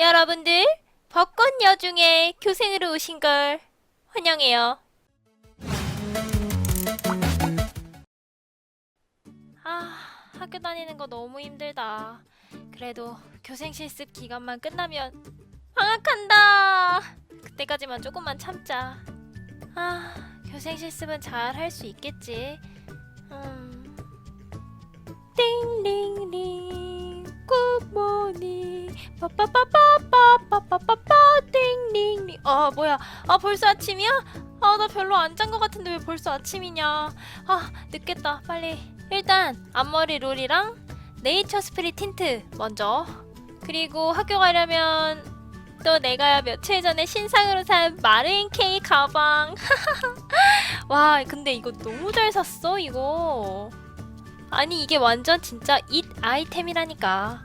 여러분들, 벚꽃 여중에 교생으로 오신 걸 환영해요. 아, 학교 다니는 거 너무 힘들다. 그래도 교생 실습 기간만 끝나면 방학한다. 그때까지만 조금만 참자. 아, 교생 실습은 잘 할 수 있겠지. 음. 띵링링 굿모닝 빠빠빠빠빠빠빠빠 띵링링 아 뭐야. 아 벌써 아침이야? 아 나 별로 안 잔 것 같은데 왜 벌써 아침이냐. 아 늦겠다. 빨리. 일단 앞머리 롤이랑 네이처 스프릿 틴트 먼저. 그리고 학교 가려면 또 내가 며칠 전에 신상으로 산 마르인 K 가방. 와 근데 이거 너무 잘 샀어 이거. 아니 이게 완전 진짜 잇 아이템이라니까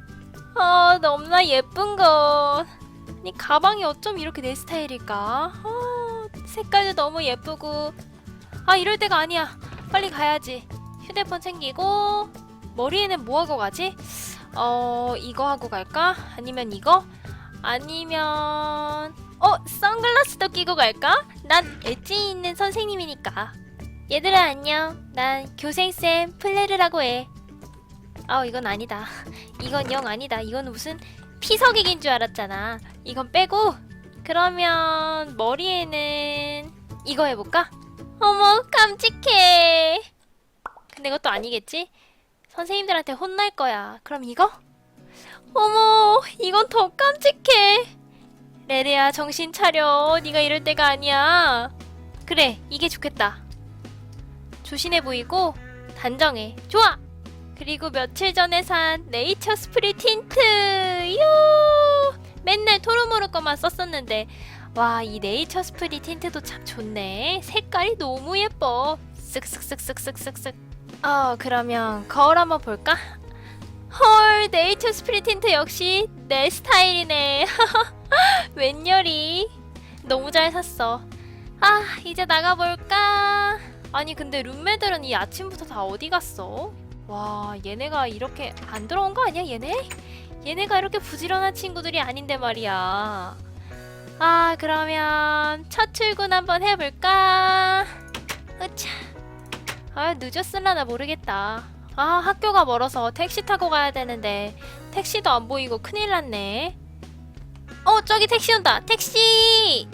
아 너무나 예쁜 것 아니 가방이 어쩜 이렇게 내 스타일일까 아, 색깔도 너무 예쁘고 아 이럴 때가 아니야 빨리 가야지 휴대폰 챙기고 머리에는 뭐 하고 가지? 어 이거 하고 갈까? 아니면 이거? 아니면 어 선글라스도 끼고 갈까? 난 엣지 있는 선생님이니까 얘들아 안녕. 난 교생쌤 플레르라고 해. 아 이건 아니다. 이건 영 아니다. 이건 무슨 피서객인 줄 알았잖아. 이건 빼고 그러면 머리에는 이거 해볼까? 어머 깜찍해. 근데 이것도 아니겠지? 선생님들한테 혼날 거야. 그럼 이거? 어머 이건 더 깜찍해. 레레야 정신 차려. 네가 이럴 때가 아니야. 그래 이게 좋겠다. 조신해 보이고 단정해. 좋아. 그리고 며칠 전에 산 네이처 스프릿 틴트. 요. 맨날 토르모르 거만 썼었는데 와, 이 네이처 스프릿 틴트도 참 좋네. 색깔이 너무 예뻐. 쓱쓱쓱쓱쓱쓱쓱. 어, 그러면 거울 한번 볼까? 헐, 네이처 스프릿 틴트 역시 내 스타일이네. 웬열이. 너무 잘 샀어. 아, 이제 나가볼까? 아니 근데 룸메들은 이 아침부터 다 어디 갔어? 와 얘네가 이렇게 안 들어온 거 아니야 얘네? 얘네가 이렇게 부지런한 친구들이 아닌데 말이야. 아 그러면 첫 출근 한번 해볼까? 으차. 아 늦었을라나 모르겠다. 아 학교가 멀어서 택시 타고 가야 되는데 택시도 안 보이고 큰일 났네. 어 저기 택시 온다. 택시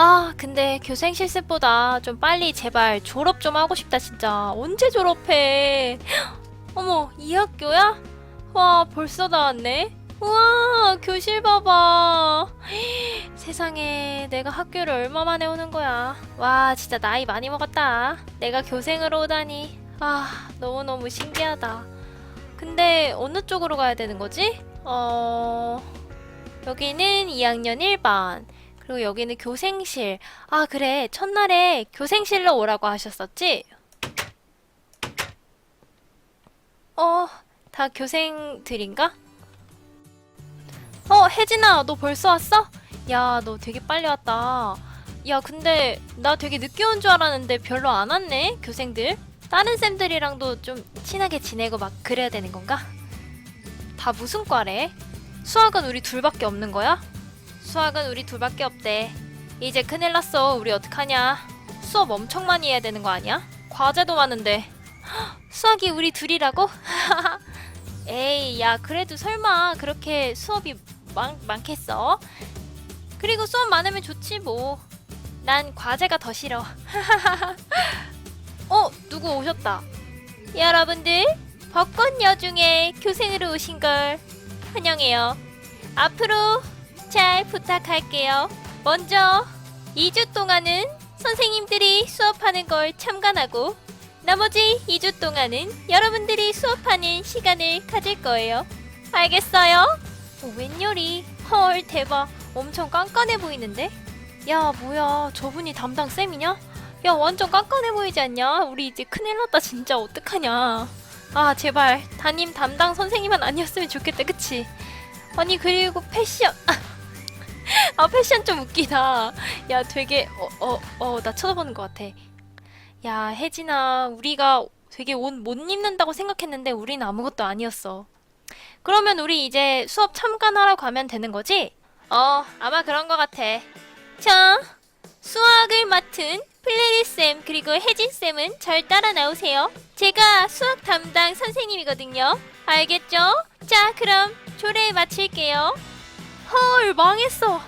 아, 근데 교생 실습보다 좀 빨리 제발 졸업 좀 하고 싶다, 진짜. 언제 졸업해? 어머, 이 학교야? 와, 벌써 다 왔네? 우와, 교실 봐봐. 세상에, 내가 학교를 얼마 만에 오는 거야. 와, 진짜 나이 많이 먹었다. 내가 교생으로 오다니. 아, 너무너무 신기하다. 근데 어느 쪽으로 가야 되는 거지? 어... 여기는 2학년 1반. 그리고 여기는 교생실. 아, 그래. 첫날에 교생실로 오라고 하셨었지? 어, 다 교생들인가? 어, 혜진아, 너 벌써 왔어? 야, 너 되게 빨리 왔다. 야, 근데 나 되게 늦게 온 줄 알았는데 별로 안 왔네, 교생들. 다른 쌤들이랑도 좀 친하게 지내고 막 그래야 되는 건가? 다 무슨 과래? 수학은 우리 둘밖에 없는 거야? 수학은 우리 둘밖에 없대. 이제 큰일 났어. 우리 어떡하냐? 수업 엄청 많이 해야 되는 거 아니야? 과제도 많은데. 헉, 수학이 우리 둘이라고? 에이, 야, 그래도 설마 그렇게 수업이 많, 많겠어? 그리고 수업 많으면 좋지 뭐. 난 과제가 더 싫어. 어, 누구 오셨다. 여러분들, 벚꽃 여중에 교생으로 오신 걸 환영해요. 앞으로 잘 부탁할게요. 먼저 2주 동안은 선생님들이 수업하는 걸 참관하고 나머지 2주 동안은 여러분들이 수업하는 시간을 가질 거예요. 알겠어요? 어, 웬열이 헐 대박 엄청 깐깐해 보이는데? 야 뭐야 저분이 담당 쌤이냐? 야 완전 깐깐해 보이지 않냐? 우리 이제 큰일 났다 진짜 어떡하냐 아 제발 담임 담당 선생님만 아니었으면 좋겠다 그치? 아니 그리고 패션 아 패션 좀 웃기다. 야 되게 어 어 어 나 쳐다보는 것 같아. 야 혜진아 우리가 되게 옷 못 입는다고 생각했는데 우리는 아무것도 아니었어. 그러면 우리 이제 수업 참관하러 가면 되는 거지? 어, 아마 그런 것 같아. 자, 수학을 맡은 플레리 쌤 그리고 혜진 쌤은 절 따라 나오세요. 제가 수학 담당 선생님이거든요. 알겠죠? 자, 그럼 조례 마칠게요. 헐, 망했어.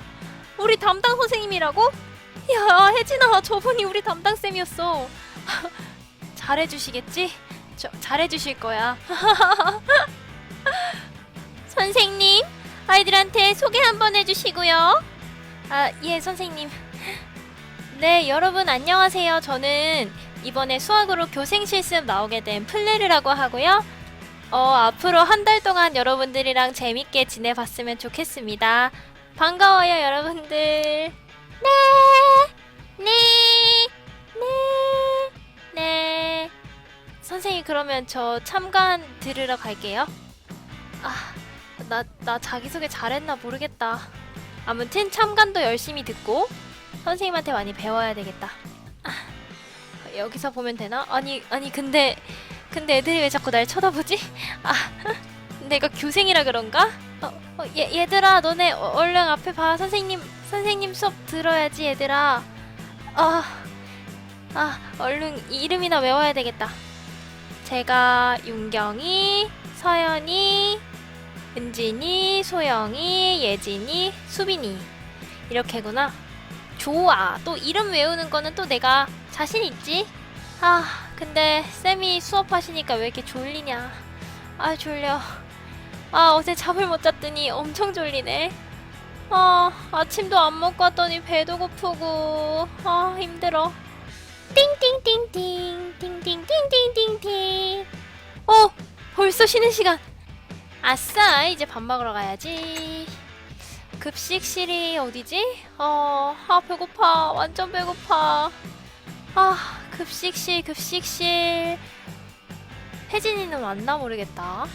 우리 담당 선생님이라고? 야, 혜진아, 저분이 우리 담당쌤이었어. 잘해주시겠지? 저, 잘해주실 거야. 선생님, 아이들한테 소개 한번 해주시고요. 아, 예, 선생님. 네, 여러분 안녕하세요. 저는 이번에 수학으로 교생 실습 나오게 된 플레르라고 하고요. 어, 앞으로 한 달 동안 여러분들이랑 재밌게 지내봤으면 좋겠습니다. 반가워요, 여러분들. 네, 네, 네, 네. 선생님, 그러면 저 참관 들으러 갈게요. 아, 나, 나 자기소개 잘했나 모르겠다. 아무튼 참관도 열심히 듣고 선생님한테 많이 배워야 되겠다. 아, 여기서 보면 되나? 아니, 아니, 근데, 근데 애들이 왜 자꾸 날 쳐다보지? 아, 내가 교생이라 그런가? 어, 어, 얘, 얘들아, 너네 어- 얼른 앞에 봐. 선생님, 선생님 수업 들어야지, 얘들아. 아, 아, 얼른 이름이나 외워야 되겠다. 제가 윤경이, 서연이, 은진이, 소영이, 예진이, 수빈이 이렇게구나. 좋아. 또 이름 외우는 거는 또 내가 자신 있지. 아, 근데 쌤이 수업하시니까 왜 이렇게 졸리냐. 아, 졸려. 아, 어제 잠을 못 잤더니 엄청 졸리네. 아, 아침도 안 먹고 왔더니 배도 고프고. 아, 힘들어. 띵띵띵띵, 띵띵띵띵띵띵. 어, 벌써 쉬는 시간. 아싸, 이제 밥 먹으러 가야지. 급식실이 어디지? 어, 아, 배고파. 완전 배고파. 아, 급식실, 급식실. 혜진이는 왔나 모르겠다.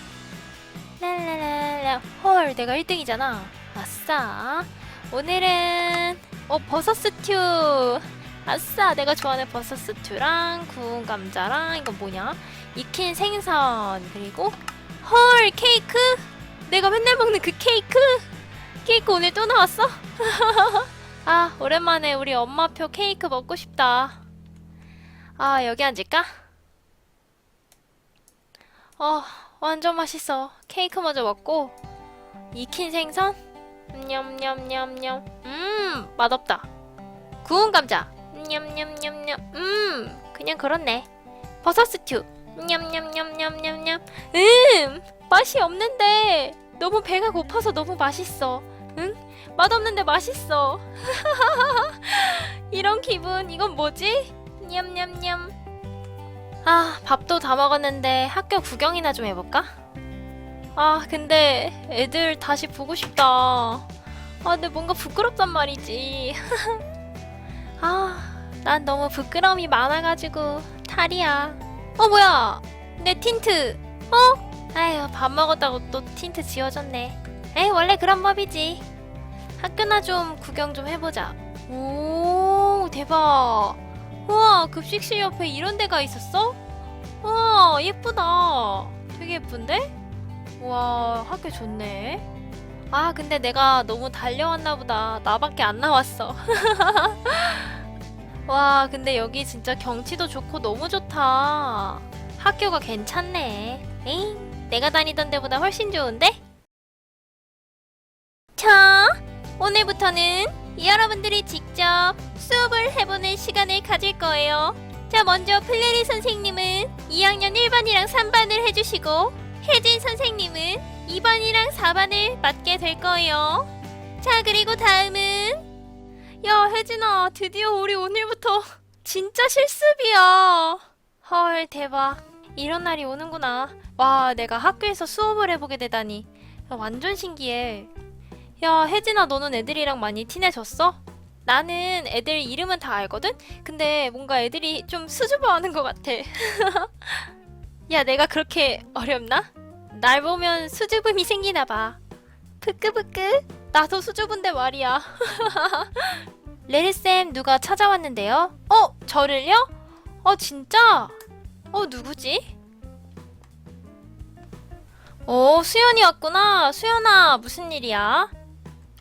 랄랄랄라. 헐, 내가 1등이잖아. 아싸. 오늘은, 어, 버섯 스튜. 아싸, 내가 좋아하는 버섯 스튜랑 구운 감자랑, 이건 뭐냐? 익힌 생선. 그리고, 헐, 케이크? 내가 맨날 먹는 그 케이크? 케이크 오늘 또 나왔어? 아, 오랜만에 우리 엄마표 케이크 먹고 싶다. 아, 여기 앉을까? 어, 완전 맛있어. 케이크 먼저 먹고, 익힌 생선? 냠냠냠냠. 음, 맛없다. 구운 감자. 냠냠냠냠. 음, 그냥 그렇네. 버섯 스튜. 냠냠냠냠냠냠. 음, 맛이 없는데 너무 배가 고파서 너무 맛있어. 응? 맛없는데 맛있어. 이런 기분, 이건 뭐지? 냠냠냠. 아, 밥도 다 먹었는데 학교 구경이나 좀 해볼까? 아, 근데 애들 다시 보고 싶다. 아, 근데 뭔가 부끄럽단 말이지. 아, 난 너무 부끄러움이 많아가지고 탈이야. 어, 뭐야? 내 틴트. 어? 아휴, 밥 먹었다고 또 틴트 지워졌네. 에이, 원래 그런 법이지. 학교나 좀 구경 좀 해보자. 오, 대박. 우와, 급식실 옆에 이런 데가 있었어? 우와, 예쁘다. 되게 예쁜데? 우와, 학교 좋네. 아, 근데 내가 너무 달려왔나 보다. 나밖에 안 나왔어. 와, 근데 여기 진짜 경치도 좋고 너무 좋다. 학교가 괜찮네. 에잉, 내가 다니던 데보다 훨씬 좋은데? 자, 오늘부터는 여러분들이 직접 수업을 해보는 시간을 가질 거예요. 자, 먼저 플레리 선생님은 2학년 1반이랑 3반을 해주시고, 혜진 선생님은 2반이랑 4반을 맡게 될 거예요. 자, 그리고 다음은, 야, 혜진아, 드디어 우리 오늘부터 진짜 실습이야. 헐, 대박. 이런 날이 오는구나. 와, 내가 학교에서 수업을 해보게 되다니. 야, 완전 신기해. 야, 혜진아, 너는 애들이랑 많이 친해졌어? 나는 애들 이름은 다 알거든? 근데 뭔가 애들이 좀 수줍어하는 것 같아. 야, 내가 그렇게 어렵나? 날 보면 수줍음이 생기나 봐. 부끄부끄. 나도 수줍은데 말이야. 레리쌤, 누가 찾아왔는데요? 어, 저를요? 어, 진짜? 어, 누구지? 어, 수연이 왔구나. 수연아, 무슨 일이야?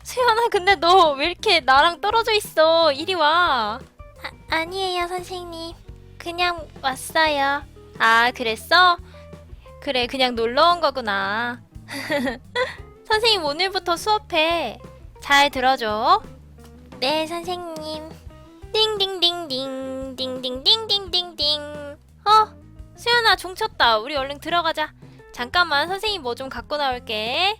수연아 근데 너 왜 이렇게 나랑 떨어져 있어? 이리 와. 아, 아니에요 선생님. 그냥 왔어요. 아 그랬어? 그래 그냥 놀러 온 거구나. 선생님 오늘부터 수업해. 잘 들어줘. 네 선생님. 띵띵띵띵 띵띵띵띵띵띵 어? 수연아 종 쳤다. 우리 얼른 들어가자. 잠깐만 선생님 뭐 좀 갖고 나올게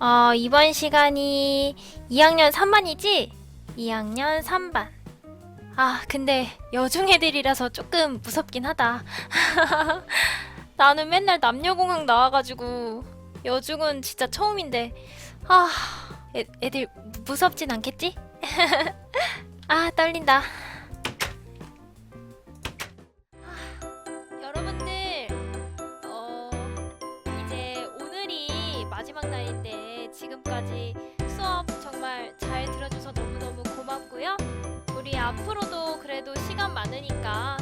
어 이번 시간이 2학년 3반이지? 2학년 3반 아 근데 여중 애들이라서 조금 무섭긴 하다 나는 맨날 남녀공학 나와가지고 여중은 진짜 처음인데 아 애, 애들 무섭진 않겠지? 아 떨린다 지금까지 수업 정말 잘 들어줘서 너무너무 고맙고요. 우리 앞으로도 그래도 시간 많으니까